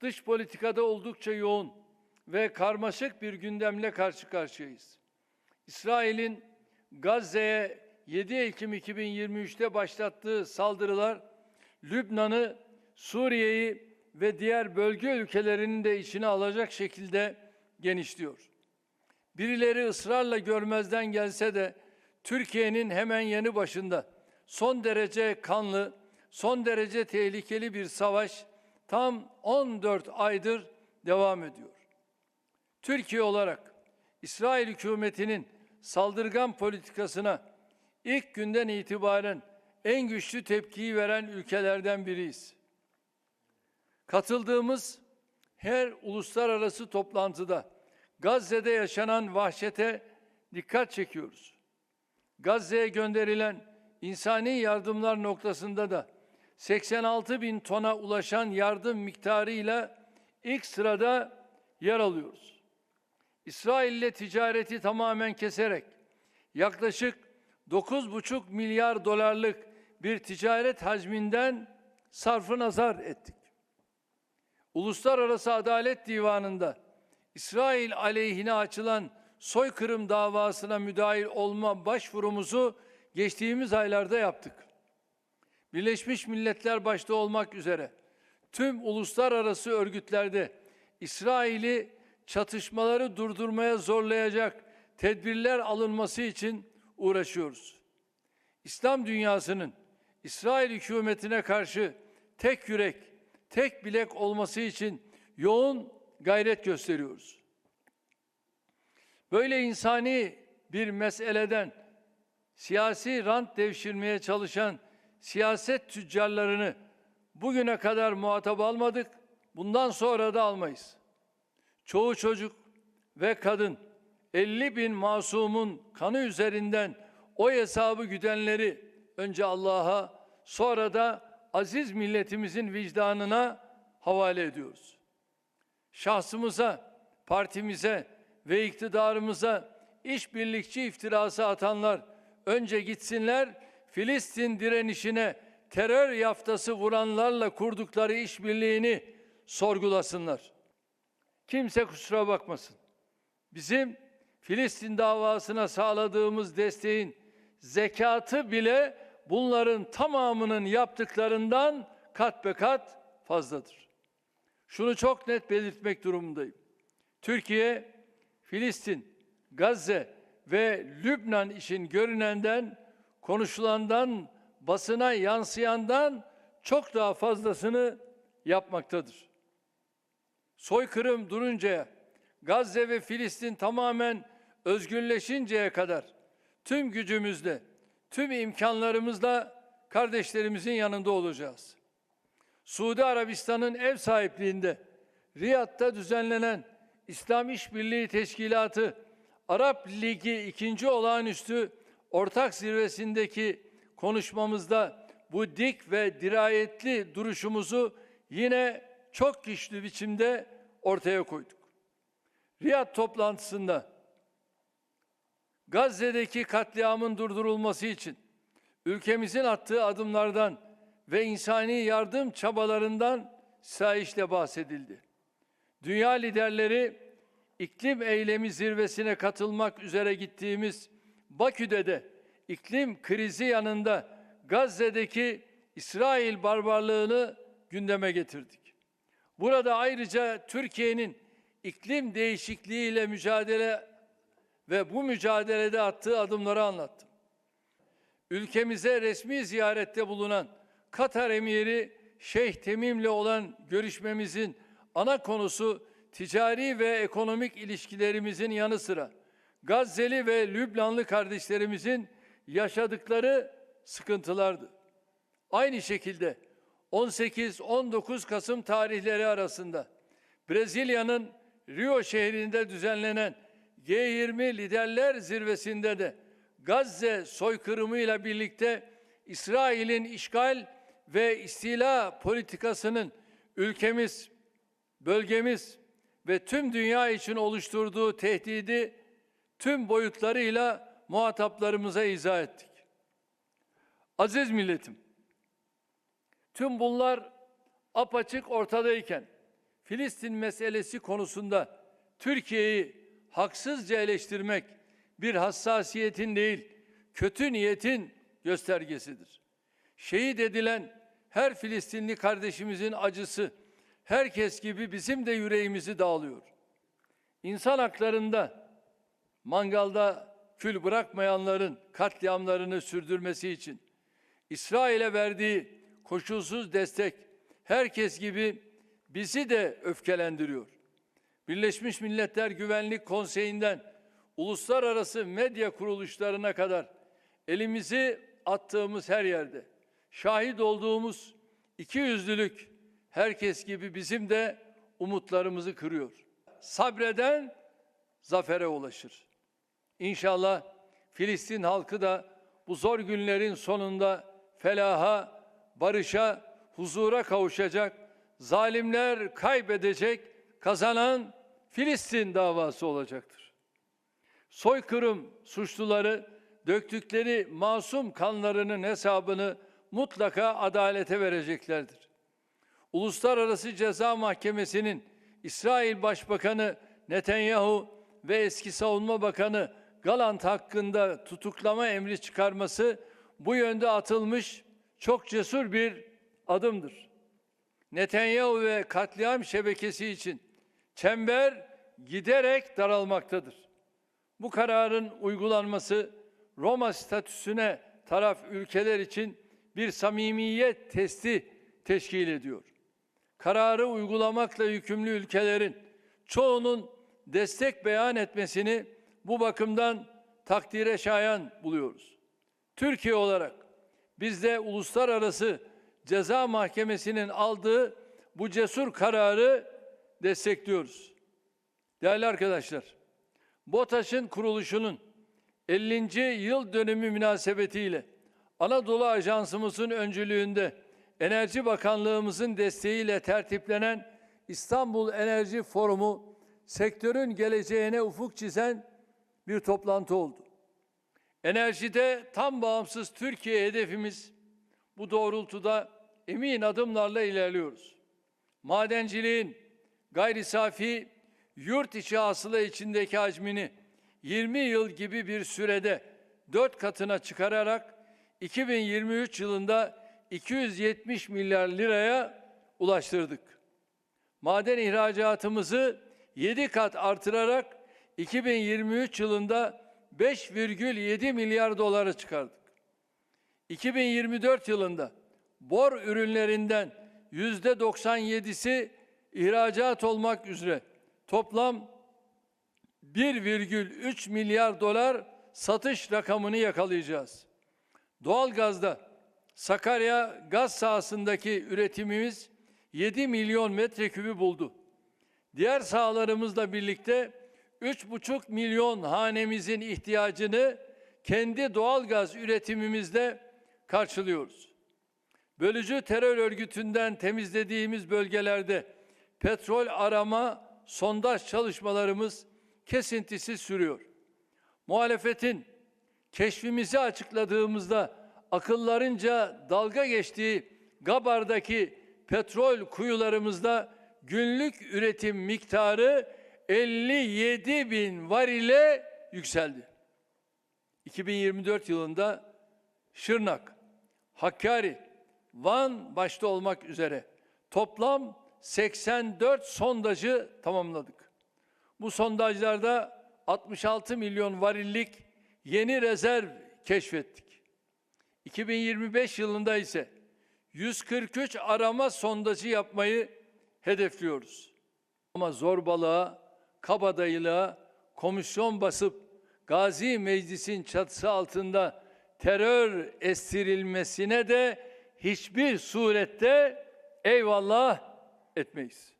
dış politikada oldukça yoğun ve karmaşık bir gündemle karşı karşıyayız. İsrail'in Gazze'ye 7 Ekim 2023'te başlattığı saldırılar Lübnan'ı, Suriye'yi ve diğer bölge ülkelerini de içine alacak şekilde genişliyor. Birileri ısrarla görmezden gelse de Türkiye'nin hemen yanı başında son derece kanlı, son derece tehlikeli bir savaş tam 14 aydır devam ediyor. Türkiye olarak İsrail hükümetinin saldırgan politikasına ilk günden itibaren en güçlü tepkiyi veren ülkelerden biriyiz. Katıldığımız her uluslararası toplantıda Gazze'de yaşanan vahşete dikkat çekiyoruz. Gazze'ye gönderilen insani yardımlar noktasında da 86 bin tona ulaşan yardım miktarıyla ilk sırada yer alıyoruz. İsrail ile ticareti tamamen keserek yaklaşık 9,5 milyar dolarlık bir ticaret hacminden sarfı nazar ettik. Uluslararası Adalet Divanı'nda İsrail aleyhine açılan soykırım davasına müdahil olma başvurumuzu geçtiğimiz aylarda yaptık. Birleşmiş Milletler başta olmak üzere tüm uluslararası örgütlerde İsrail'i çatışmaları durdurmaya zorlayacak tedbirler alınması için uğraşıyoruz. İslam dünyasının İsrail hükümetine karşı tek yürek, tek bilek olması için yoğun gayret gösteriyoruz. Böyle insani bir meseleden siyasi rant devşirmeye çalışan siyaset tüccarlarını bugüne kadar muhatap almadık, bundan sonra da almayız. Çoğu çocuk ve kadın 50 bin masumun kanı üzerinden o hesabı güdenleri önce Allah'a sonra da aziz milletimizin vicdanına havale ediyoruz. Şahsımıza, partimize ve iktidarımıza işbirlikçi iftirası atanlar önce gitsinler Filistin direnişine terör yaftası vuranlarla kurdukları işbirliğini sorgulasınlar. Kimse kusura bakmasın. Bizim Filistin davasına sağladığımız desteğin zekatı bile bunların tamamının yaptıklarından kat be kat fazladır. Şunu çok net belirtmek durumundayım. Türkiye, Filistin, Gazze ve Lübnan işin görünenden, konuşulandan, basına yansıyandan çok daha fazlasını yapmaktadır. Soykırım duruncaya, Gazze ve Filistin tamamen özgürleşinceye kadar tüm gücümüzle, tüm imkanlarımızla kardeşlerimizin yanında olacağız. Suudi Arabistan'ın ev sahipliğinde Riyad'da düzenlenen İslam İşbirliği Teşkilatı Arap Ligi ikinci olağanüstü ortak zirvesindeki konuşmamızda bu dik ve dirayetli duruşumuzu yine çok güçlü biçimde ortaya koyduk. Riyad toplantısında Gazze'deki katliamın durdurulması için ülkemizin attığı adımlardan ve insani yardım çabalarından sayışle bahsedildi. Dünya liderleri iklim eylemi zirvesine katılmak üzere gittiğimiz Bakü'de de iklim krizi yanında Gazze'deki İsrail barbarlığını gündeme getirdik. Burada ayrıca Türkiye'nin iklim değişikliğiyle mücadele ve bu mücadelede attığı adımları anlattım. Ülkemize resmi ziyarette bulunan Katar emiri Şeyh Temim'le olan görüşmemizin ana konusu ticari ve ekonomik ilişkilerimizin yanı sıra Gazze'li ve Lübnanlı kardeşlerimizin yaşadıkları sıkıntılardı. Aynı şekilde 18-19 Kasım tarihleri arasında Brezilya'nın Rio şehrinde düzenlenen G20 liderler zirvesinde de Gazze soykırımıyla birlikte İsrail'in işgal ve istila politikasının ülkemiz, bölgemiz ve tüm dünya için oluşturduğu tehdidi tüm boyutlarıyla muhataplarımıza izah ettik. Aziz milletim, tüm bunlar apaçık ortadayken Filistin meselesi konusunda Türkiye'yi haksızca eleştirmek bir hassasiyetin değil, kötü niyetin göstergesidir. Şehit edilen her Filistinli kardeşimizin acısı herkes gibi bizim de yüreğimizi dağılıyor. İnsan haklarında mangalda kül bırakmayanların katliamlarını sürdürmesi için İsrail'e verdiği koşulsuz destek herkes gibi bizi de öfkelendiriyor. Birleşmiş Milletler Güvenlik Konseyi'nden uluslararası medya kuruluşlarına kadar elimizi attığımız her yerde şahit olduğumuz iki yüzlülük herkes gibi bizim de umutlarımızı kırıyor. Sabreden zafere ulaşır. İnşallah Filistin halkı da bu zor günlerin sonunda felaha, barışa, huzura kavuşacak. Zalimler kaybedecek, kazanan Filistin davası olacaktır. Soykırım suçluları döktükleri masum kanlarının hesabını mutlaka adalete vereceklerdir. Uluslararası Ceza Mahkemesi'nin İsrail Başbakanı Netanyahu ve eski Savunma Bakanı Galant hakkında tutuklama emri çıkarması bu yönde atılmış çok cesur bir adımdır. Netanyahu ve katliam şebekesi için çember giderek daralmaktadır. Bu kararın uygulanması Roma statüsüne taraf ülkeler için bir samimiyet testi teşkil ediyor. Kararı uygulamakla yükümlü ülkelerin çoğunun destek beyan etmesini bu bakımdan takdire şayan buluyoruz. Türkiye olarak biz de uluslararası ceza mahkemesinin aldığı bu cesur kararı destekliyoruz. Değerli arkadaşlar, BOTAŞ'ın kuruluşunun 50. yıl dönümü münasebetiyle Anadolu Ajansımızın öncülüğünde Enerji Bakanlığımızın desteğiyle tertiplenen İstanbul Enerji Forumu sektörün geleceğine ufuk çizen bir toplantı oldu. Enerjide tam bağımsız Türkiye hedefimiz bu doğrultuda emin adımlarla ilerliyoruz. Madenciliğin gayri safi yurt içi hasıla içindeki hacmini 20 yıl gibi bir sürede 4 katına çıkararak 2023 yılında 270 milyar liraya ulaştırdık. Maden ihracatımızı 7 kat artırarak 2023 yılında 5,7 milyar dolara çıkardık. 2024 yılında bor ürünlerinden yüzde 97'si ihracat olmak üzere toplam 1,3 milyar dolar satış rakamını yakalayacağız. Doğalgazda Sakarya gaz sahasındaki üretimimiz 7 milyon metrekübü buldu. Diğer sahalarımızla birlikte 3,5 milyon hanemizin ihtiyacını kendi doğalgaz üretimimizde karşılıyoruz. Bölücü terör örgütünden temizlediğimiz bölgelerde petrol arama, sondaj çalışmalarımız kesintisiz sürüyor. Muhalefetin keşfimizi açıkladığımızda akıllarınca dalga geçtiği Gabar'daki petrol kuyularımızda günlük üretim miktarı 57 bin varile yükseldi. 2024 yılında Şırnak, Hakkari, Van başta olmak üzere toplam 84 sondajı tamamladık. Bu sondajlarda 66 milyon varillik yeni rezerv keşfettik. 2025 yılında ise 143 arama sondajı yapmayı hedefliyoruz. Ama zorbalığa, kabadayılığa, komisyon basıp Gazi Meclis'in çatısı altında terör estirilmesine de hiçbir surette eyvallah etmeyiz.